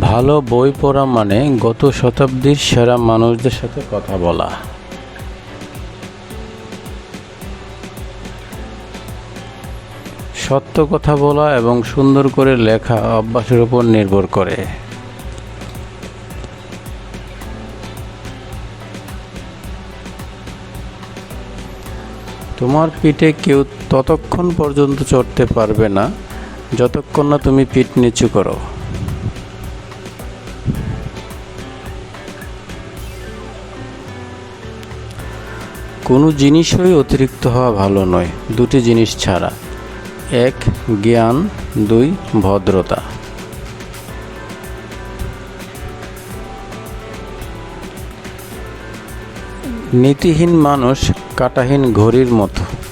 ভালো বই পড়া মানে গত শতাব্দীর সেরা মানুষদের সাথে কথা বলা। সত্য কথা বলা এবং সুন্দর করে লেখা অভ্যাসের উপর নির্ভর করে। তোমার পিঠে কেউ ততক্ষণ পর্যন্ত চড়তে পারবে না, যতক্ষণ না তুমি পিঠ নিচু করো। কোনো জিনিসই অতিরিক্ত হওয়া ভালো নয়, দুটি জিনিস ছাড়া। এক, জ্ঞান, দুই, ভদ্রতা। নীতিহীন মানুষ কাটাহীন ঘড়ির মতো।